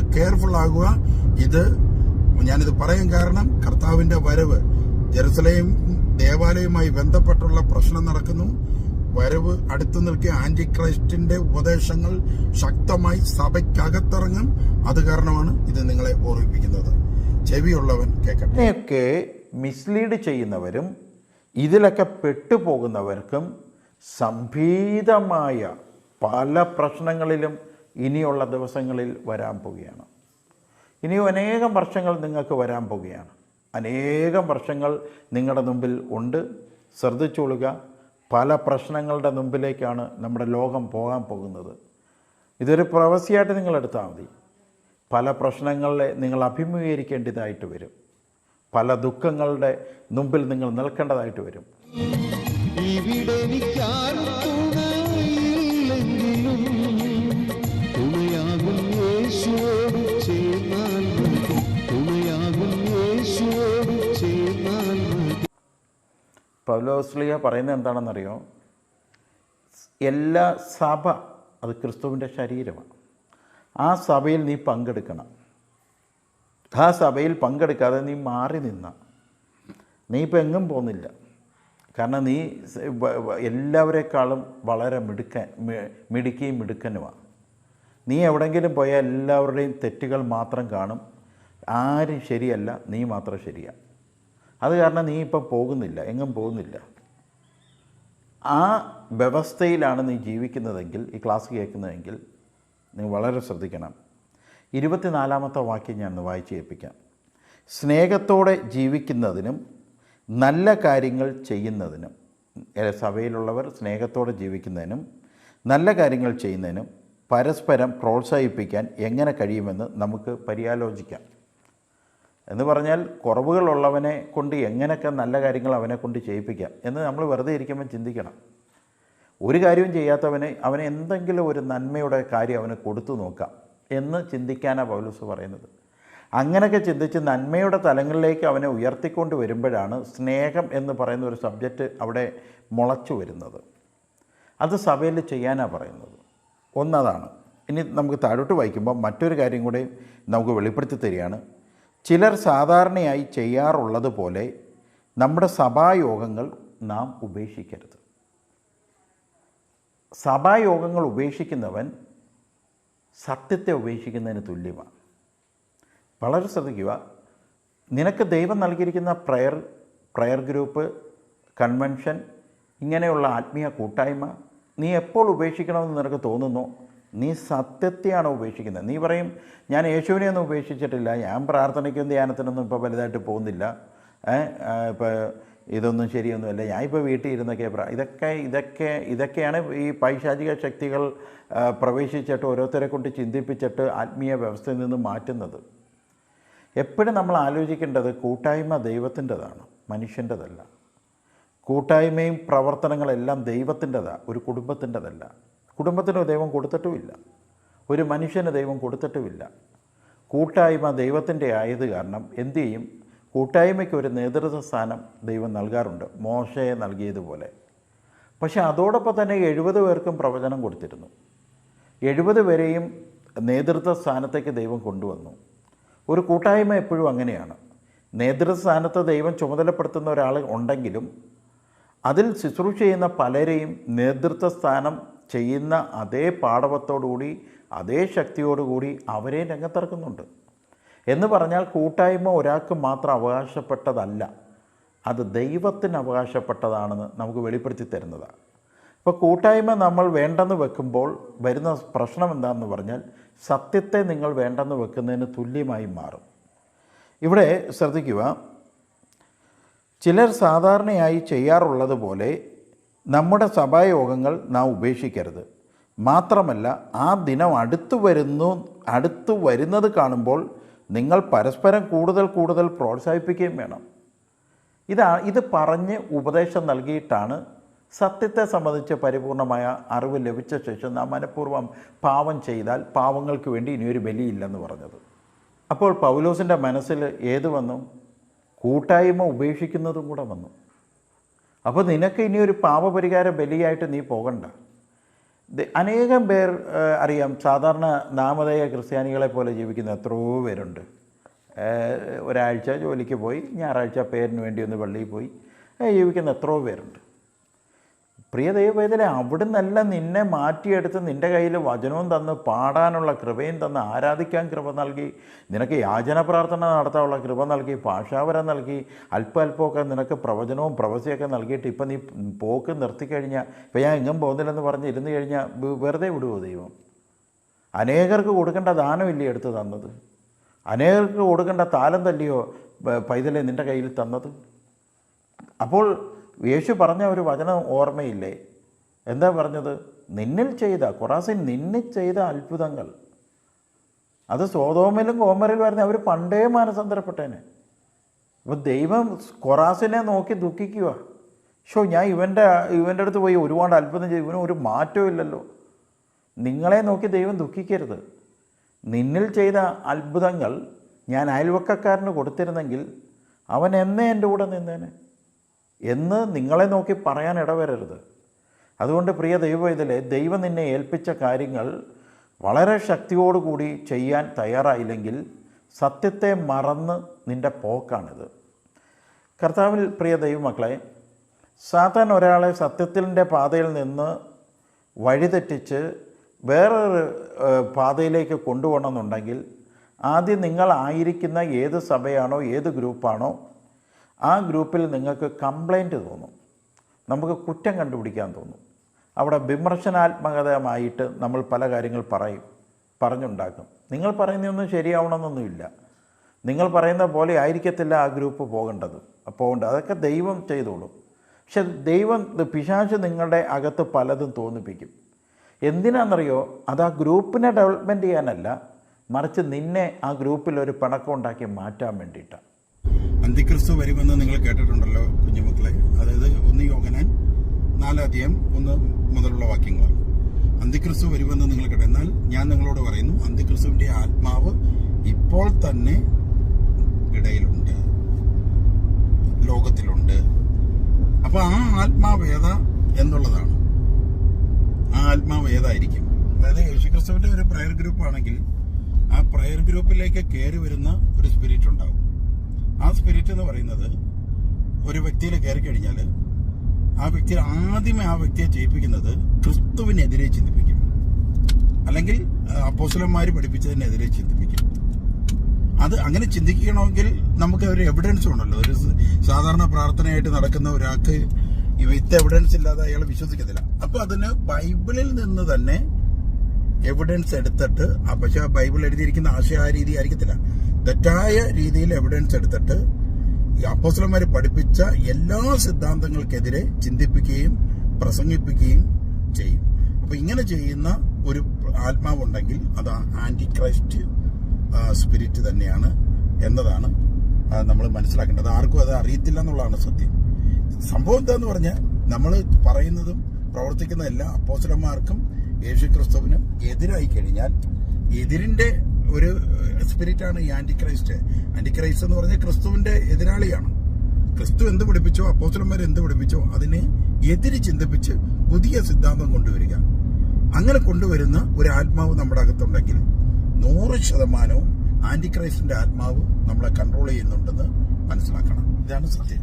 Careful ആകുക. ഇത് ഞാനിത് പറയാൻ കാരണം കർത്താവിന്റെ വരവ്. ജെറുസലേം ദേവാലയവുമായി ബന്ധപ്പെട്ടുള്ള പ്രശ്നം നടക്കുന്നു. വരവ് അടുത്തു നിൽക്കിയ ആന്റി ക്രൈസ്റ്റിന്റെ ഉപദേശങ്ങൾ ശക്തമായി സഭയ്ക്കകത്തിറങ്ങും. അത് കാരണമാണ് ഇത് നിങ്ങളെ ഓർമ്മിപ്പിക്കുന്നത്. ചെവിയുള്ളവൻ കേൾക്കട്ടെ മിസ്ലീഡ് ചെയ്യുന്നവരും ഇതിലൊക്കെ പെട്ടുപോകുന്നവർക്കും സംഭീതമായ പല പ്രശ്നങ്ങളിലും ഇനിയുള്ള ദിവസങ്ങളിൽ വരാൻ പോവുകയാണ്. ഇനിയും അനേകം വർഷങ്ങൾ നിങ്ങൾക്ക് വരാൻ പോവുകയാണ്. അനേകം വർഷങ്ങൾ നിങ്ങളുടെ മുമ്പിൽ ഉണ്ട്. ശ്രദ്ധിച്ചുകൊള്ളുക പല പ്രശ്നങ്ങളുടെ മുമ്പിലേക്കാണ് നമ്മുടെ ലോകം പോകാൻ പോകുന്നത്. ഇതൊരു പ്രവസിയായിട്ട് നിങ്ങൾ എടുത്താൽ മതി. പല പ്രശ്നങ്ങളെ നിങ്ങൾ അഭിമുഖീകരിക്കേണ്ടതായിട്ട് വരും. പല ദുഃഖങ്ങളുടെ മുമ്പിൽ നിങ്ങൾ നിൽക്കേണ്ടതായിട്ട് വരും. പൗലോസ്ലിയ പറയുന്നത് എന്താണെന്നറിയോ? എല്ലാ സഭ അത് ക്രിസ്തുവിന്റെ ശരീരമാണ്. ആ സഭയിൽ നീ പങ്കെടുക്കണം. ആ സഭയിൽ പങ്കെടുക്കാതെ നീ മാറി നിന്ന. നീ ഇപ്പം എങ്ങും പോകുന്നില്ല. കാരണം നീ എല്ലാവരെക്കാളും വളരെ മിടുക്കൻ മി- മിടുക്കിയും മിടുക്കനുമാണ്. നീ എവിടെങ്കിലും പോയാൽ എല്ലാവരുടെയും തെറ്റുകൾ മാത്രം കാണും. ആരും ശരിയല്ല നീ മാത്രം ശരിയാണ് അത് കാരണം നീ ഇപ്പം പോകുന്നില്ല എങ്ങും പോകുന്നില്ല. ആ വ്യവസ്ഥയിലാണ് നീ ജീവിക്കുന്നതെങ്കിൽ ഈ ക്ലാസ് കേൾക്കുന്നതെങ്കിൽ നീ വളരെ ശ്രദ്ധിക്കണം. ഇരുപത്തിനാലാമത്തെ വാക്യം ഞാൻ വായിച്ച് കേൾപ്പിക്കാം. സ്നേഹത്തോടെ ജീവിക്കുന്നതിനും നല്ല കാര്യങ്ങൾ ചെയ്യുന്നതിനും സഭയിലുള്ളവർ സ്നേഹത്തോടെ ജീവിക്കുന്നതിനും നല്ല കാര്യങ്ങൾ ചെയ്യുന്നതിനും പരസ്പരം പ്രോത്സാഹിപ്പിക്കാൻ എങ്ങനെ കഴിയുമെന്ന് നമുക്ക് പര്യാലോചിക്കാം. എന്ന് പറഞ്ഞാൽ കുറവുകളുള്ളവനെ കൊണ്ട് എങ്ങനെയൊക്കെ നല്ല കാര്യങ്ങൾ അവനെ കൊണ്ട് ചെയ്യിപ്പിക്കാം എന്ന് നമ്മൾ വെറുതെ ഇരിക്കുമ്പോൾ ചിന്തിക്കണം. ഒരു കാര്യവും ചെയ്യാത്തവന് അവന് എന്തെങ്കിലും ഒരു നന്മയുടെ കാര്യം അവന് കൊടുത്തു നോക്കാം എന്ന് ചിന്തിക്കാനാണ് പൗലൂസ് പറയുന്നത്. അങ്ങനെയൊക്കെ ചിന്തിച്ച് നന്മയുടെ തലങ്ങളിലേക്ക് അവനെ ഉയർത്തിക്കൊണ്ട് വരുമ്പോഴാണ് സ്നേഹം എന്ന് പറയുന്ന ഒരു സബ്ജക്റ്റ് അവിടെ മുളച്ചു വരുന്നത്. അത് സഭയിൽ ചെയ്യാനാണ് പറയുന്നത്. ഒന്നതാണ്. ഇനി നമുക്ക് താഴോട്ട് വായിക്കുമ്പോൾ മറ്റൊരു കാര്യം കൂടെ നമുക്ക് വെളിപ്പെടുത്തി തരികയാണ്. ചിലർ സാധാരണയായി ചെയ്യാറുള്ളത് പോലെ നമ്മുടെ സഭായോഗങ്ങൾ നാം ഉപേക്ഷിക്കരുത്. സഭായോഗങ്ങൾ ഉപേക്ഷിക്കുന്നവൻ സത്യത്തെ ഉപേക്ഷിക്കുന്നതിന് തുല്യമാണ്. വളരെ ശ്രദ്ധിക്കുക നിനക്ക് ദൈവം നൽകിയിരിക്കുന്ന പ്രയർ പ്രയർ ഗ്രൂപ്പ് കൺവെൻഷൻ ഇങ്ങനെയുള്ള ആത്മീയ കൂട്ടായ്മ നീ എപ്പോൾ ഉപേക്ഷിക്കണമെന്ന് നിനക്ക് തോന്നുന്നു? നീ സത്യത്തെയാണ് ഉപേക്ഷിക്കുന്നത്? നീ പറയും ഞാൻ യേശുവിനെ ഒന്നും ഉപേക്ഷിച്ചിട്ടില്ല. ഞാൻ പ്രാർത്ഥനയ്ക്കും ധ്യാനത്തിനൊന്നും ഇപ്പോൾ വലുതായിട്ട് പോകുന്നില്ല. ഇപ്പോൾ ഇതൊന്നും ശരിയൊന്നുമല്ല ഞാൻ ഇപ്പോൾ വീട്ടിൽ ഇരുന്നൊക്കെ ഇതൊക്കെ ഇതൊക്കെ ഇതൊക്കെയാണ് ഈ പൈശാചിക ശക്തികൾ പ്രവേശിച്ചിട്ട് ഓരോരുത്തരെ കൊണ്ട് ചിന്തിപ്പിച്ചിട്ട് ആത്മീയ വ്യവസ്ഥയിൽ നിന്ന് മാറ്റുന്നത്. എപ്പോഴും നമ്മൾ ആലോചിക്കേണ്ടത് കൂട്ടായ്മ ദൈവത്തിന്റെതാണ് മനുഷ്യന്റെതല്ല. കൂട്ടായ്മയും പ്രവർത്തനങ്ങളെല്ലാം ദൈവത്തിന്റെതാണ് ഒരു കുടുംബത്തിന്റെതല്ല. കുടുംബത്തിന് ദൈവം കൊടുത്തിട്ടുമില്ല. ഒരു മനുഷ്യന് ദൈവം കൊടുത്തിട്ടുമില്ല. കൂട്ടായ്മ ദൈവത്തിന്റെ ആയത് കാരണം എന്തു ചെയ്യും? കൂട്ടായ്മയ്ക്ക് ഒരു നേതൃത്വ സ്ഥാനം ദൈവം നൽകാറുണ്ട്. മോശയെ നൽകിയതുപോലെ. പക്ഷേ അതോടൊപ്പം തന്നെ എഴുപത് പേർക്കും പ്രവചനം കൊടുത്തിരുന്നു. എഴുപത് പേരെയും നേതൃത്വ സ്ഥാനത്തേക്ക് ദൈവം കൊണ്ടുവന്നു. ഒരു കൂട്ടായ്മ എപ്പോഴും അങ്ങനെയാണ്. നേതൃത്വ സ്ഥാനത്ത് ദൈവം ചുമതലപ്പെടുത്തുന്ന ഒരാൾ ഉണ്ടെങ്കിലും അതിൽ ശുശ്രൂഷ ചെയ്യുന്ന പലരെയും നേതൃത്വ സ്ഥാനം ചെയ്യുന്ന അതേ പാടവത്തോടുകൂടി അതേ ശക്തിയോടുകൂടി അവരെ രംഗത്തിറക്കുന്നുണ്ട്. എന്ന് പറഞ്ഞാൽ കൂട്ടായ്മ ഒരാൾക്ക് മാത്രം അവകാശപ്പെട്ടതല്ല അത് ദൈവത്തിന് അവകാശപ്പെട്ടതാണെന്ന് നമുക്ക് വെളിപ്പെടുത്തി തരുന്നതാണ്. ഇപ്പോൾ കൂട്ടായ്മ നമ്മൾ വേണ്ടെന്ന് വെക്കുമ്പോൾ വരുന്ന പ്രശ്നം എന്താണെന്ന് പറഞ്ഞാൽ സത്യത്തെ നിങ്ങൾ വേണ്ടെന്ന് വെക്കുന്നതിന് തുല്യമായി മാറും. ഇവിടെ ശ്രദ്ധിക്കുക ചിലർ സാധാരണയായി ചെയ്യാറുള്ളത് പോലെ നമ്മുടെ സഭായോഗങ്ങൾ നാം ഉപേക്ഷിക്കരുത്. മാത്രമല്ല ആ ദിനം അടുത്തു വരുന്നു അടുത്തു വരുന്നത് കാണുമ്പോൾ നിങ്ങൾ പരസ്പരം കൂടുതൽ കൂടുതൽ പ്രോത്സാഹിപ്പിക്കുകയും വേണം. ഇതാ ഇത് പറഞ്ഞ് ഉപദേശം നൽകിയിട്ടാണ് സത്യത്തെ സംബന്ധിച്ച് പരിപൂർണമായ അറിവ് ലഭിച്ച ശേഷം നാം മനഃപൂർവം പാവം ചെയ്താൽ പാവങ്ങൾക്ക് വേണ്ടി ഇനിയൊരു ബലിയില്ലെന്ന് പറഞ്ഞത്. അപ്പോൾ പൗലോസിന്റെ മനസ്സിൽ ഏത് വന്നു? കൂട്ടായ്മ ഉപേക്ഷിക്കുന്നതും കൂടെ വന്നു. അപ്പോൾ നിനക്ക് ഇനി ഒരു പാപപരിഹാര ബലിയായിട്ട് നീ പോകണ്ട. അനേകം പേർ അറിയാം സാധാരണ നാമധേയ ക്രിസ്ത്യാനികളെ പോലെ ജീവിക്കുന്ന എത്രയോ പേരുണ്ട്. ഒരാഴ്ച ജോലിക്ക് പോയി ഞായറാഴ്ച പേരിന് വേണ്ടി ഒന്ന് പള്ളിയിൽ പോയി ജീവിക്കുന്ന എത്രയോ പേരുണ്ട്. പ്രിയ ദൈവവേദന അവിടുന്നല്ല നിന്നെ മാറ്റിയെടുത്ത് നിന്റെ കയ്യിൽ വചനവും തന്ന് പാടാനുള്ള കൃപയും തന്ന് ആരാധിക്കാൻ കൃപ നൽകി. നിനക്ക് യാചന പ്രാർത്ഥന നടത്താനുള്ള കൃപ നൽകി ഭാഷാവരം നൽകി അല്പ അല്പമൊക്കെ നിനക്ക് പ്രവചനവും പ്രവചിയൊക്കെ നൽകിയിട്ട് ഇപ്പം നീ പോക്ക് നിർത്തിക്കഴിഞ്ഞാൽ ഇപ്പം ഞാൻ എങ്ങും പോകുന്നില്ലെന്ന് പറഞ്ഞ് ഇരുന്ന് കഴിഞ്ഞാൽ വെറുതെ വിടുവോ ദൈവം? അനേകർക്ക് കൊടുക്കേണ്ട ദാനമില്ലേ എടുത്ത് തന്നത്? അനേകർക്ക് കൊടുക്കേണ്ട താലം തല്ലിയോ പൈതലെ നിന്റെ കയ്യിൽ തന്നത്? അപ്പോൾ യേശു പറഞ്ഞ ഒരു വചനം ഓർമ്മയില്ലേ? എന്താ പറഞ്ഞത്? നിന്നിൽ ചെയ്ത കുറാസിൻ നിന്നിൽ ചെയ്ത അത്ഭുതങ്ങൾ. അത് സ്വതോമിലും കോമറിലും വരുന്ന അവർ പണ്ടേ മാനസാന്തരപ്പെട്ടേനെ അപ്പോൾ ദൈവം കൊറാസിനെ നോക്കി ദുഃഖിക്കുക ഷോ ഞാൻ ഇവന്റെ ഇവന്റെ അടുത്ത് പോയി ഒരുപാട് അത്ഭുതം ചെയ്തു. ഇവന് ഒരു മാറ്റവും ഇല്ലല്ലോ. നിങ്ങളെ നോക്കി ദൈവം ദുഃഖിക്കരുത്. നിന്നിൽ ചെയ്ത അത്ഭുതങ്ങൾ ഞാൻ അയൽവക്കക്കാരന് കൊടുത്തിരുന്നെങ്കിൽ അവൻ എന്നേ എന്റെ കൂടെ നിന്നേനെ. എന്ന് നിങ്ങളെ നോക്കി പറയാൻ ഇടവരരുത്. അതുകൊണ്ട് പ്രിയ ദൈവം ഇതിലെ ദൈവം നിന്നെ ഏൽപ്പിച്ച കാര്യങ്ങൾ വളരെ ശക്തിയോടുകൂടി ചെയ്യാൻ തയ്യാറായില്ലെങ്കിൽ സത്യത്തെ മറന്ന് നിന്റെ പോക്കാണിത്. കർത്താവിൽ പ്രിയ ദൈവമക്കളെ സാത്താൻ ഒരാളെ സത്യത്തിന്റെ പാതയിൽ നിന്ന് വഴിതെറ്റിച്ച് വേറൊരു പാതയിലേക്ക് കൊണ്ടുപോകണമെന്നുണ്ടെങ്കിൽ ആദ്യം നിങ്ങൾ ആയിരിക്കുന്ന ഏത് സഭയാണോ ഏത് ഗ്രൂപ്പാണോ ആ ഗ്രൂപ്പിൽ നിങ്ങൾക്ക് കംപ്ലൈന്റ് തോന്നും. നമുക്ക് കുറ്റം കണ്ടുപിടിക്കാൻ തോന്നും. അവിടെ വിമർശനാത്മകതമായിട്ട് നമ്മൾ പല കാര്യങ്ങൾ പറയും പറഞ്ഞുണ്ടാക്കും. നിങ്ങൾ പറയുന്നതൊന്നും ശരിയാവണമെന്നൊന്നുമില്ല. നിങ്ങൾ പറയുന്ന പോലെ ആയിരിക്കത്തില്ല ആ ഗ്രൂപ്പ് പോകേണ്ടത് പോകേണ്ടത്. അതൊക്കെ ദൈവം ചെയ്തോളും. പക്ഷെ ദൈവം പിശാശ് നിങ്ങളുടെ അകത്ത് പലതും തോന്നിപ്പിക്കും. എന്തിനാണെന്നറിയോ? അത് ആ ഗ്രൂപ്പിനെ ഡെവലപ്മെന്റ് ചെയ്യാനല്ല മറിച്ച് നിന്നെ ആ ഗ്രൂപ്പിൽ ഒരു പിണക്കം ഉണ്ടാക്കി മാറ്റാൻ വേണ്ടിയിട്ടാണ്. അന്തിക്രിസ്തു വരുമെന്ന് നിങ്ങൾ കേട്ടിട്ടുണ്ടല്ലോ കുഞ്ഞുമക്കളെ. അതായത് ഒന്ന് യോഗനാൻ നാലധികം ഒന്ന് മുതലുള്ള വാക്യങ്ങളാണ്. അന്തിക്രിസ്തു വരുമെന്ന് നിങ്ങൾ കേട്ടു. എന്നാൽ ഞാൻ നിങ്ങളോട് പറയുന്നു അന്തിക്രിസ്തുവിന്റെ ആത്മാവ് ഇപ്പോൾ തന്നെ ഇടയിലുണ്ട് ലോകത്തിലുണ്ട്. അപ്പൊ ആ ആത്മാവ് ഏതാ എന്നുള്ളതാണ്. ആ ആത്മാവ് ഏതായിരിക്കും? അതായത് യേശുക്രിസ്തുവിന്റെ ഒരു പ്രയർ ഗ്രൂപ്പ് ആണെങ്കിൽ ആ പ്രയർ ഗ്രൂപ്പിലേക്ക് കയറി വരുന്ന ഒരു സ്പിരിറ്റ് ഉണ്ടാവും. ആ സ്പിരിറ്റ് എന്ന് പറയുന്നത് ഒരു വ്യക്തിയിൽ കയറി കഴിഞ്ഞാൽ ആ വ്യക്തി ആദ്യമേ ആ വ്യക്തിയെ ചെയ്യിപ്പിക്കുന്നത് ക്രിസ്തുവിനെതിരെ ചിന്തിപ്പിക്കും. അല്ലെങ്കിൽ അപ്പോസലന്മാർ പഠിപ്പിച്ചതിനെതിരെ ചിന്തിപ്പിക്കും. അത് അങ്ങനെ ചിന്തിക്കണമെങ്കിൽ നമുക്ക് ഒരു എവിഡൻസ് ഉണ്ടല്ലോ ഒരു സാധാരണ പ്രാർത്ഥനയായിട്ട് നടക്കുന്ന ഒരാൾക്ക് വിത്ത് എവിഡൻസ് ഇല്ലാതെ അയാൾ വിശ്വസിക്കത്തില്ല. അപ്പൊ അതിന് ബൈബിളിൽ നിന്ന് തന്നെ എവിഡൻസ് എടുത്തിട്ട് പക്ഷെ ബൈബിൾ എഴുതിയിരിക്കുന്ന ആശയ ആ രീതി ആയിരിക്കത്തില്ല. തെറ്റായ രീതിയിൽ എവിഡൻസ് എടുത്തിട്ട് ഈ അപ്പോസ്ലന്മാർ പഠിപ്പിച്ച എല്ലാ സിദ്ധാന്തങ്ങൾക്കെതിരെ ചിന്തിപ്പിക്കുകയും പ്രസംഗിപ്പിക്കുകയും ചെയ്യും. അപ്പൊ ഇങ്ങനെ ചെയ്യുന്ന ഒരു ആത്മാവുണ്ടെങ്കിൽ അത് ആന്റി ക്രൈസ്റ്റ് സ്പിരിറ്റ് തന്നെയാണ് എന്നതാണ് നമ്മൾ മനസ്സിലാക്കേണ്ടത്. ആർക്കും അത് അറിയത്തില്ല എന്നുള്ളതാണ് സത്യം. സംഭവം എന്താന്ന് പറഞ്ഞാൽ നമ്മൾ പറയുന്നതും പ്രവർത്തിക്കുന്നതെല്ലാം അപ്പോസലന്മാർക്കും യേശു ക്രിസ്തുവിനും എതിരായി കഴിഞ്ഞാൽ എതിരിന്റെ ഒരു സ്പിരിറ്റാണ് ഈ ആന്റി ക്രൈസ്റ്റ് ആന്റി ക്രൈസ്റ്റ് എന്ന് പറഞ്ഞാൽ ക്രിസ്തുവിന്റെ എതിരാളിയാണ്. ക്രിസ്തു എന്ത് പഠിപ്പിച്ചോ അപ്പോസ്റ്റലന്മാർ എന്ത് പഠിപ്പിച്ചോ അതിനെ എതിര് ചിന്തിപ്പിച്ച് പുതിയ സിദ്ധാന്തം കൊണ്ടുവരിക. അങ്ങനെ കൊണ്ടുവരുന്ന ഒരു ആത്മാവ് നമ്മുടെ അകത്തുണ്ടെങ്കിൽ നൂറ് ശതമാനവും ആന്റി ക്രൈസ്റ്റിന്റെ ആത്മാവ് നമ്മളെ കൺട്രോൾ ചെയ്യുന്നുണ്ടെന്ന് മനസ്സിലാക്കണം. ഇതാണ് സത്യം.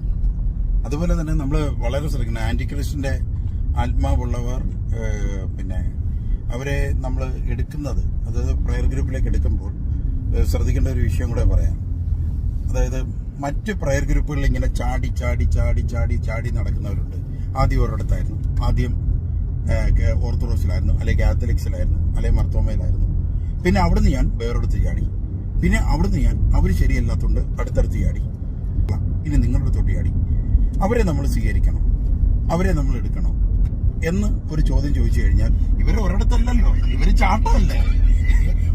അതുപോലെ തന്നെ നമ്മൾ വളരെ ശ്രദ്ധിക്കണം. ആന്റി ക്രൈസ്റ്റിന്റെ ആത്മാവുള്ളവർ പിന്നെ അവരെ നമ്മൾ എടുക്കുന്നത് അതായത് പ്രയർ ഗ്രൂപ്പിലേക്ക് എടുക്കുമ്പോൾ ശ്രദ്ധിക്കേണ്ട ഒരു വിഷയം കൂടെ പറയാം. അതായത് മറ്റ് പ്രയർ ഗ്രൂപ്പുകളിൽ ഇങ്ങനെ ചാടി ചാടി ചാടി ചാടി ചാടി നടക്കുന്നവരുണ്ട്. ആദ്യം ഒരിടത്തായിരുന്നു ആദ്യം ഓർത്തഡോക്സിലായിരുന്നു അല്ലെങ്കിൽ കാത്തലിക്സിലായിരുന്നു അല്ലെങ്കിൽ മർത്തോമയിലായിരുന്നു. പിന്നെ അവിടുന്ന് ഞാൻ വേറൊരിടത്ത് ചാടി. പിന്നെ അവിടുന്ന് ഞാൻ അവർ ശരിയല്ലാത്തതുകൊണ്ട് അടുത്തടുത്ത് ചാടി. ഇനി നിങ്ങളുടെ തൊട്ട് ചാടി. അവരെ നമ്മൾ സ്വീകരിക്കണം. അവരെ നമ്മൾ എടുക്കണം. എന്ന് ഒരു ചോദ്യം ചോദിച്ചു കഴിഞ്ഞാൽ ഇവർ ഒരിടത്തല്ലല്ലോ. ഇവർ ചാട്ടമല്ലേ?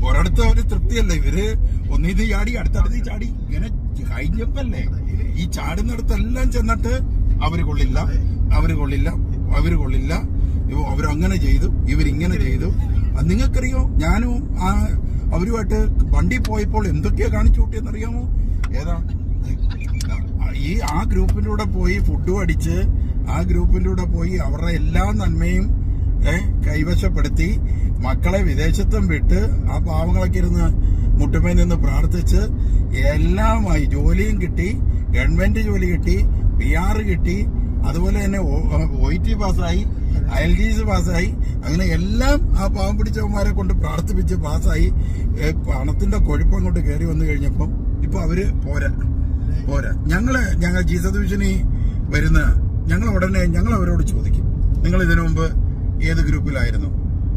ഒരിടത്ത് അവർ തൃപ്തിയല്ല? ഇവർ ഒന്നിത് ചാടി അടുത്തടുത്ത് ചാടി. ഇങ്ങനെ ഹൈ ജമ്പ് അല്ലേ ഈ ചാടുന്നിടത്തെല്ലാം ചെന്നിട്ട് അവർ കൊള്ളില്ല അവർ കൊള്ളില്ല അവർ കൊള്ളില്ല. അവരങ്ങനെ ചെയ്തു ഇവരിങ്ങനെ ചെയ്തു. നിങ്ങൾക്കറിയോ? ഞാനും ആ അവരുമായിട്ട് വണ്ടി പോയപ്പോൾ എന്തൊക്കെയാ കാണിച്ചു കൂട്ടിയെന്നറിയാമോ? ഏതാ? ഈ ആ ഗ്രൂപ്പിന്റെ കൂടെ പോയി ഫുഡും അടിച്ച് ആ ഗ്രൂപ്പിലൂടെ പോയി അവരുടെ എല്ലാ നന്മയും കൈവശപ്പെടുത്തി മക്കളെ വിദേശത്തും വിട്ട് ആ പാവങ്ങളൊക്കെ ഇരുന്ന് മുട്ടുമേ നിന്ന് പ്രാർത്ഥിച്ച് എല്ലാമായി ജോലിയും കിട്ടി ഗവൺമെന്റ് ജോലി കിട്ടി പി ആർ കിട്ടി അതുപോലെ തന്നെ ഒ ടി പാസ്സായി എൽ ഡി സി പാസ്സായി അങ്ങനെ എല്ലാം ആ പാവം പിടിച്ചവന്മാരെ കൊണ്ട് പ്രാർത്ഥിപ്പിച്ച് പാസ്സായി. പണത്തിന്റെ കൊഴുപ്പം കൊണ്ട് കയറി വന്നു കഴിഞ്ഞപ്പം ഇപ്പൊ അവർ പോരാ പോരാ. ഞങ്ങൾ ഞങ്ങൾ ജീസസ് വരുന്ന ഞങ്ങൾ ഉടനെ ഞങ്ങൾ അവരോട് ചോദിക്കും. നിങ്ങൾ ഇതിനു മുമ്പ് ഏത് ഗ്രൂപ്പിലായിരുന്നു?